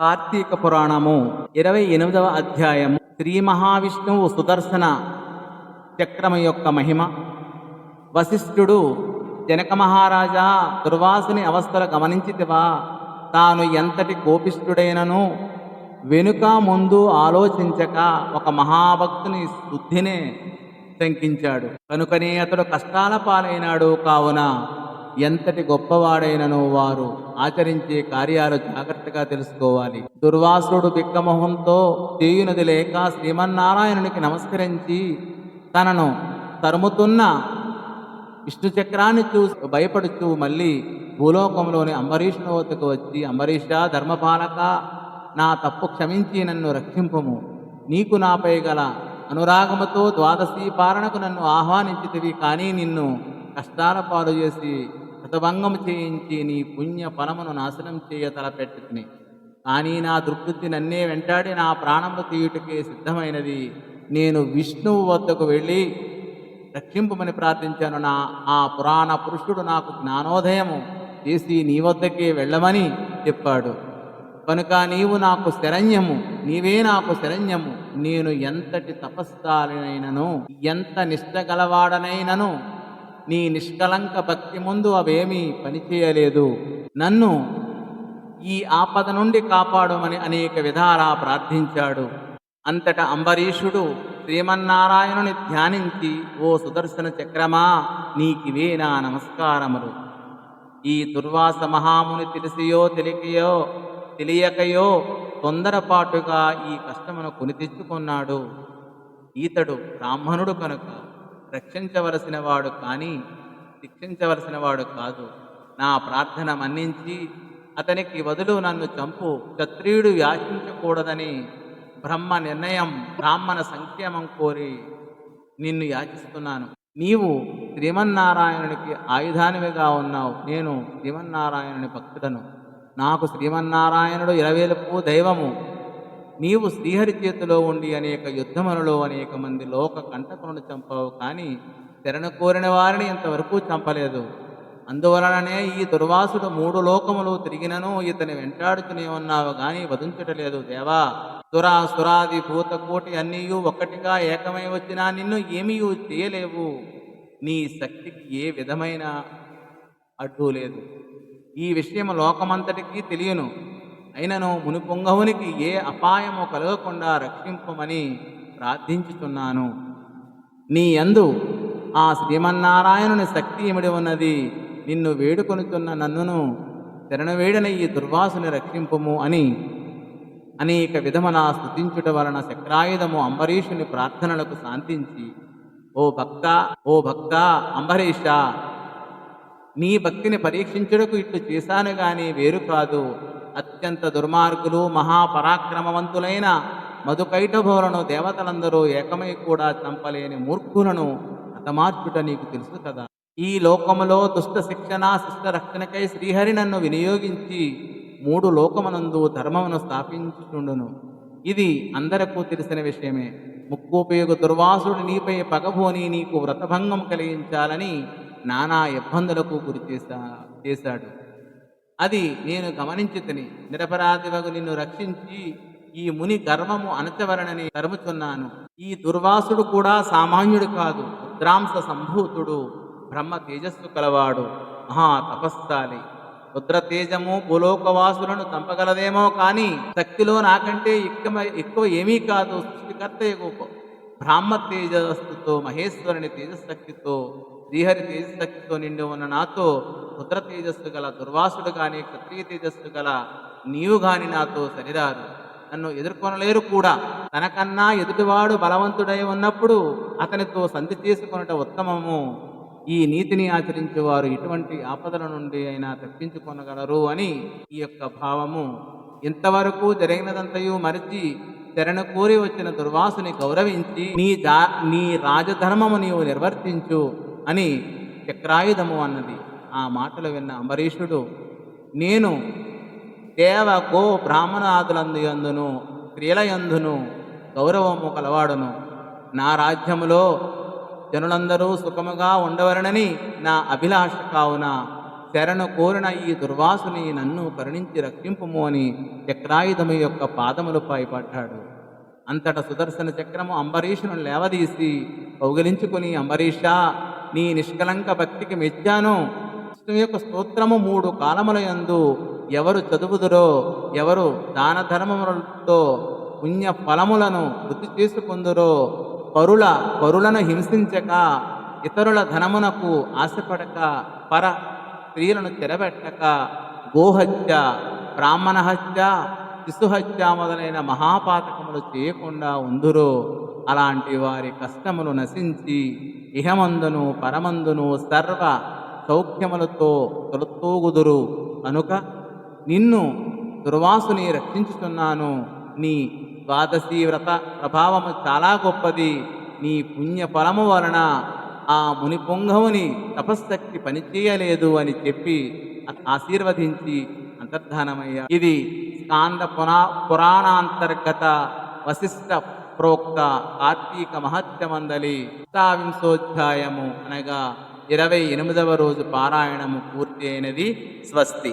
కార్తీక పురాణము ఇరవై ఎనిమిదవ అధ్యాయము శ్రీ మహావిష్ణువు సుదర్శన చక్రము యొక్క మహిమ. వశిష్ఠుడు జనక మహారాజా దుర్వాసుని అవస్థలు గమనించితివా? తాను ఎంతటి కోపిష్ఠుడైనను? వెనుక ముందు ఆలోచించక ఒక మహాభక్తుని శుద్ధినే శంకించాడు. కనుకనే అతడు కష్టాల పాలైనాడు కావున ఎంతటి గొప్పవాడైనను వారు ఆచరించే కార్యాలు జాగ్రత్తగా తెలుసుకోవాలి. దుర్వాసుడు బిక్కమొహంతో చేయునది లేక శ్రీమన్నారాయణునికి నమస్కరించి తనను తరుముతున్న విష్ణు చక్రాన్ని చూసి భయపడుతూ మళ్ళీ భూలోకంలోని అంబరీష్ను వద్దకు వచ్చి అంబరీష ధర్మపాలక నా తప్పు క్షమించి నన్ను రక్షింపము. నీకు నాపై గల అనురాగముతో ద్వాదశి పాలనకు నన్ను ఆహ్వానించితివి. కానీ నిన్ను కష్టాల పాలు చేసి కృతభంగం చేయించి నీ పుణ్య ఫలమును నాశనం చేయ తలపెట్టుకుని. కానీ నా దుర్బుద్ధి నన్నే వెంటాడి నా ప్రాణము తీయుటకే సిద్ధమైనది. నేను విష్ణువు వద్దకు వెళ్ళి రక్షింపమని ప్రార్థించాను. నా ఆ పురాణ పురుషుడు నాకు జ్ఞానోదయము చేసి నీ వద్దకే వెళ్ళమని చెప్పాడు. కనుక నీవు నాకు శరణ్యము నీవే నాకు శరణ్యము. నేను ఎంతటి తపస్సాలినైనను ఎంత నిష్ట గలవాడనైనను నీ నిష్కలంక భక్తి ముందు అవేమీ పనిచేయలేదు. నన్ను ఈ ఆపద నుండి కాపాడమని అనేక విధాలా ప్రార్థించాడు. అంతట అంబరీషుడు శ్రీమన్నారాయణుని ధ్యానించి ఓ సుదర్శన చక్రమా నీకివే నా నమస్కారములు. ఈ దుర్వాస మహాముని తెలిసియో తెలియకయో తెలియకయో తొందరపాటుగా ఈ కష్టమును కొని తెచ్చుకున్నాడు. ఈతడు బ్రాహ్మణుడు కనుక రక్షించవలసిన వాడు కానీ శిక్షించవలసిన వాడు కాదు. నా ప్రార్థన మన్నించి అతనికి వదులు నన్ను చంపు. క్షత్రియుడు యాచించకూడదని బ్రహ్మ నిర్ణయం బ్రాహ్మణ సంక్షేమం కోరి నిన్ను యాచిస్తున్నాను. నీవు శ్రీమన్నారాయణునికి ఆయుధానివిగా ఉన్నావు. నేను శ్రీమన్నారాయణుని భక్తుడను. నాకు శ్రీమన్నారాయణుడు ఇరవేలుపు దైవము. నీవు శ్రీహరి చేతిలో ఉండి అనేక యుద్ధములలో అనేక మంది లోక కంటకులను చంపావు కానీ శరణ కోరిన వారిని ఇంతవరకు చంపలేదు. అందువలననే ఈ దుర్వాసుడు మూడు లోకములు తిరిగినను ఇతని వెంటాడుతూనే ఉన్నావు గాని వధించటలేదు దేవా. సురా సురాది భూతకోటి అన్నీయు ఒక్కటిగా ఏకమై వచ్చినా నిన్ను ఏమీ చేయలేవు. నీ శక్తికి ఏ విధమైన అడ్డు లేదు. ఈ విషయం లోకమంతటికీ తెలియను. అయినను మునిపొంగవునికి ఏ అపాయము కలగకుండా రక్షింపమని ప్రార్థించుతున్నాను నీ యందు ఆ శ్రీమన్నారాయణుని శక్తి ఇమిడి ఉన్నది. నిన్ను వేడుకొనుతున్న నన్నును శరణవేడన ఈ దుర్వాసుని రక్షింపుము అని అనేక విధమున స్థుతించుట వలన శక్రాయుధము అంబరీషుని ప్రార్థనలకు శాంతించి ఓ భక్త ఓ భక్త అంబరీష నీ భక్తిని పరీక్షించుటకు ఇట్లు చేశాను గాని వేరు కాదు. అత్యంత దుర్మార్గులు మహాపరాక్రమవంతులైన మధుకైటభులను దేవతలందరూ ఏకమై కూడా చంపలేని మూర్ఖులను హతమార్చుట నీకు తెలుసు కదా. ఈ లోకములో దుష్ట శిక్షణ శిష్ట రక్షణకై శ్రీహరి నన్ను వినియోగించి మూడు లోకమునందు ధర్మమును స్థాపించుచుండును. ఇది అందరకు తెలిసిన విషయమే. ముక్కోపయోగ దుర్వాసుడు నీపై పగబోని నీకు వ్రతభంగం కలిగించాలని నానా ఇబ్బందులకు గురి చేశా చేశాడు. అది నేను గమనించి తిని నిరపరాధివగు నిన్ను రక్షించి ఈ ముని గర్వము అనచవరణని తరుముచున్నాను. ఈ దుర్వాసుడు కూడా సామాన్యుడు కాదు రుద్రాంశ సంభూతుడు బ్రహ్మ తేజస్సు కలవాడు మహా తపస్సాలి. రుద్ర తేజము భూలోకవాసులను చంపగలదేమో కానీ శక్తిలో నాకంటే ఎక్కువ ఎక్కువ ఏమీ కాదు సృష్టికర్త బ్రాహ్మ తేజస్సుతో మహేశ్వరుని తేజశక్తితో శ్రీహరి తేజశక్తితో నిండి ఉన్న నాతో రుద్ర తేజస్సు గల దుర్వాసుడు కానీ క్షత్రియ తేజస్సు గల నీవు గాని నాతో సరిరారు నన్ను ఎదుర్కొనలేరు కూడా. తనకన్నా ఎదుటివాడు బలవంతుడై ఉన్నప్పుడు అతనితో సంధి చేసుకొనట ఉత్తమము. ఈ నీతిని ఆచరించే వారు ఇటువంటి ఆపదల నుండి అయినా తప్పించుకొనగలరు అని ఈ యొక్క భావము. ఇంతవరకు జరిగినదంతయు మరిచి శరణ కోరి వచ్చిన దుర్వాసుని గౌరవించి నీ జా నీ రాజధర్మము నీవు నిర్వర్తించు. అని చక్రాయుధము అన్నది ఆ మాటలు విన్న అంబరీషుడు నేను దేవ గో బ్రాహ్మణాదులందు యందును స్త్రీలయందును గౌరవము కలవాడును. నా రాజ్యములో జనులందరూ సుఖముగా ఉండవలనని నా అభిలాష కావున శరణు కోరిన ఈ దుర్వాసుని నన్ను కరుణించి రక్షింపుము అని చక్రాయుధము యొక్క పాదములపై పడ్డాడు అంతట సుదర్శన చక్రము అంబరీషును లేవదీసి కౌగిలించుకుని అంబరీషా నీ నిష్కలంక భక్తికి మెచ్చాను. విష్ణు యొక్క స్తోత్రము మూడు కాలముల యందు ఎవరు చదువుదురో ఎవరు దాన ధర్మములతో పుణ్య ఫలములను వృద్ధి చేసుకుందురో పరుల పరులను హింసించక ఇతరుల ధనమునకు ఆశపడక పర స్త్రీలను తెరబెట్టక గోహత్య బ్రాహ్మణ హత్య శిశుహత్య మొదలైన మహాపాతకములు చేయకుండా ఉందురో అలాంటి వారి కష్టములు నశించి ఇహమందును పరమందును సర్వ సౌఖ్యములతో తొలతూగుదురు. కనుక నిన్ను దుర్వాసుని రక్షించుతున్నాను నీ ద్వాదశి వ్రత ప్రభావము చాలా గొప్పది. నీ పుణ్య ఫలము వలన ఆ ముని పొంగవుని తపశ్శక్తి పనిచేయలేదు అని చెప్పి ఆశీర్వదించి అంతర్ధానమయ్యా. ఇది స్కాంద పునా పురాణాంతర్గత వశిష్ట ప్రోక్త కార్తీక మహత్యమందలి అష్టావింశోధ్యాయము అనగా ఇరవై ఎనిమిదవ రోజు పారాయణము పూర్తి అయినది స్వస్తి.